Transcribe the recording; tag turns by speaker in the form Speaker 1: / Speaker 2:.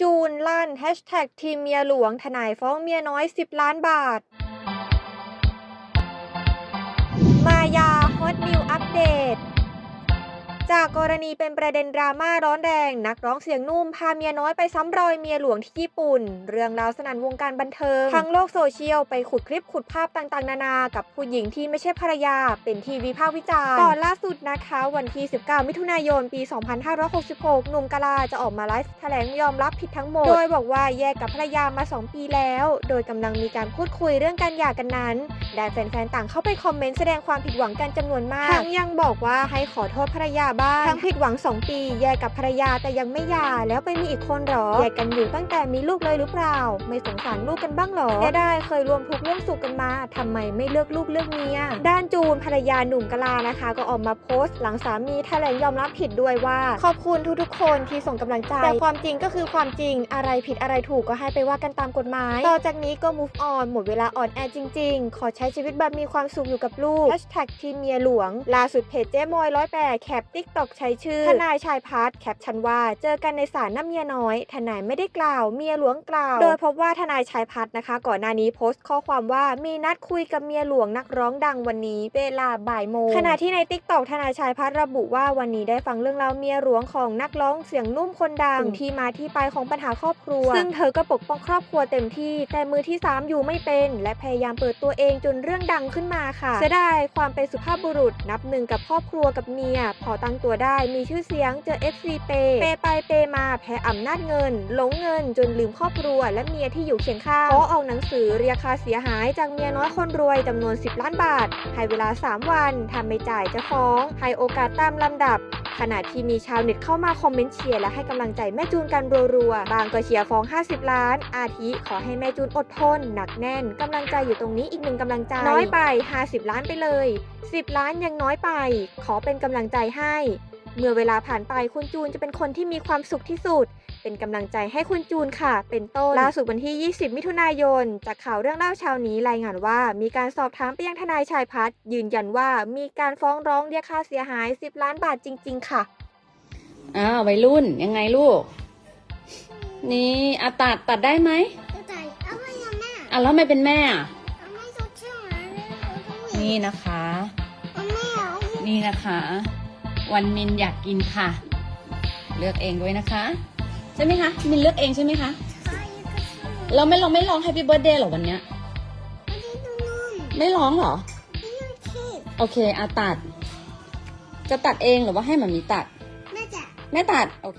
Speaker 1: จูนลั่นแฮชแท็กทีมเมียหลวงทนายฟ้องเมียน้อย 10 ล้านบาท จากกรณีเป็นประเด็นดราม่าร้อนแรงนักร้องเสียงนุ่มพาเมียน้อยไปซ้ำรอยเมียหลวงที่ญี่ปุ่น เรื่องราวสนั่นวงการบันเทิงทั้งโลกโซเชียลไปขุดคลิปขุดภาพต่างๆ นานา กับผู้หญิงที่ไม่ใช่ภรรยา เป็นที่วิพากษ์วิจารณ์ก่อนล่าสุดนะคะ วันที่ 19 มิถุนายน ปี 2566 หนุ่มกะลาจะออกมาไลฟ์แถลงยอมรับผิดทั้งหมด โดยบอกว่าแยกกับภรรยามา 2 ปีแล้ว โดยกำลังมีการพูดคุยเรื่องการหย่ากันนั้นได้แฟนๆต่างเข้าไปคอมเมนต์แสดงความผิดหวังกันจำนวนมากทั้งยังบอกว่าให้ขอโทษภรรยาบ้าง ทั้งผิดหวัง 2 ปี แยกกับภรรยาแต่ยังไม่หย่าแล้วไปมีอีกคนหรอ แยกกันอยู่ตั้งแต่มีลูกเลยหรือเปล่า ไม่สงสารลูกกันบ้างหรอจะได้เคยรวมทุกข์ร่วมสุขกันมาทำไมไม่เลือกลูกเลือกเมีย ด้านจูนภรรยาหนุ่มกะลานะคะ ก็ออกมาโพสต์ หลังสามีแถลงยอมรับผิดด้วยว่า ขอบคุณทุกๆ คนที่ส่งกำลังใจ แต่ความจริงก็คือความจริงอะไรผิดอะไรถูกก็ให้ไปว่ากันตามกฎหมาย ต่อจากนี้ก็ move on หมดเวลาอ่อนแอจริง ๆ ขอใช้ชีวิตแบบมีความสุขอยู่กับลูก hashtag ทีมเมียหลวง ล่าสุดเพจเจ๊มอยร้อยแปดแคปติ๊กตอกใช้ชื่อ ทนายชายพัฒน์แคปชันว่า เจอกันในศาลน้ำเมียน้อย ทนายไม่ได้กล่าว เมียหลวงกล่าว โดยพบว่าทนายชายพัฒน์นะคะ ก่อนหน้านี้โพสต์ข้อความว่ามีนัดคุยกับเมียหลวงนักร้องดังวันนี้ เวลาบ่ายโมงขณะที่ในติ๊กตอกทนายชายพัฒน์ระบุว่าวันนี้ได้ฟังเรื่องราวเมียหลวงของนักร้องเสียงนุ่มคนดังถึงที่มาที่ไปของปัญหาครอบครัว ซึ่งเธอก็ปกป้องครอบครัวเต็มที่ แต่มือที่สามอยู่ไม่เป็น และพยายามเปิดตัวเองจนเรื่องดังขึ้นมาค่ะเสียดายความเป็นสุภาพบุรุษนับหนึ่งกับครอบครัวกับเมียพอตั้งตัวได้ มีชื่อเสียงเจอ FC เปเปไปเปมาแพ้อำนาจเงิน หลงเงินจนลืมครอบครัว และเมียที่อยู่เคียงข้างขอออกหนังสือเรียกค่าเสียหายจากเมียน้อยคนรวยจำนวน 10 ล้านบาท ให้เวลา 3 วันทำไม่จ่ายจะฟ้อง ให้โอกาสตามลำดับ ขณะที่มีชาวเน็ตเข้ามาคอมเมนต์เชียร์และให้กำลังใจแม่จูนกันรัวๆ บางก็เชียร์ฟ้อง 50 ล้าน อาทิขอให้แม่จูนอดทน หนักแน่นกำลังใจอยู่ตรงนี้อีกหนึ่งกำลังใจ น้อยไป 50 ล้านไปเลย 10 ล้านยังน้อยไป ขอเป็นกำลังใจให้ เมื่อเวลาผ่านไปคุณจูนจะเป็นคนที่มีความสุขที่สุด เป็นกำลังใจให้คุณจูนค่ะ เป็นต้นล่าสุดวันที่ 20 มิถุนายน จากข่าวเรื่องเล่าเช้านี้รายงานว่า มีการสอบถามไปยังทนายชายพัฒน์ยืนยันว่ามีการฟ้องร้องเรียกค่าเสียหาย 10 ล้านบาทจริง ๆ ค่ะ
Speaker 2: อ้าววัยรุ่นยังไงลูก นี่อาตัดตัดได้ไหม
Speaker 3: จะจ่ายเอาไม่ยอมแม่
Speaker 2: อะแล้วทำไมเป็นแม่อะ
Speaker 3: เอาไม่สดชื่อนะ
Speaker 2: นี่นะคะ
Speaker 3: เอาไม่เอา
Speaker 2: นี่นะคะ วันมินอยากกินค่ะ เลือกเองด้วยนะคะ ใช่ไหมคะมินเลือกเองใช่ไหมคะ
Speaker 3: ใครก็ชื่อ
Speaker 2: เราไม่เราไม่ร้อง Happy Birthday หรอวันเนี้ย
Speaker 3: ไม่ได้ดูนุ่ม
Speaker 2: ไม่ร้องเหรอ
Speaker 3: ไม่ยังเทพ
Speaker 2: โอเคอาตัด จะตัดเองหรือว่าให้หมามีตัด
Speaker 3: แม่จ๋า
Speaker 2: แม่ตัด โอเค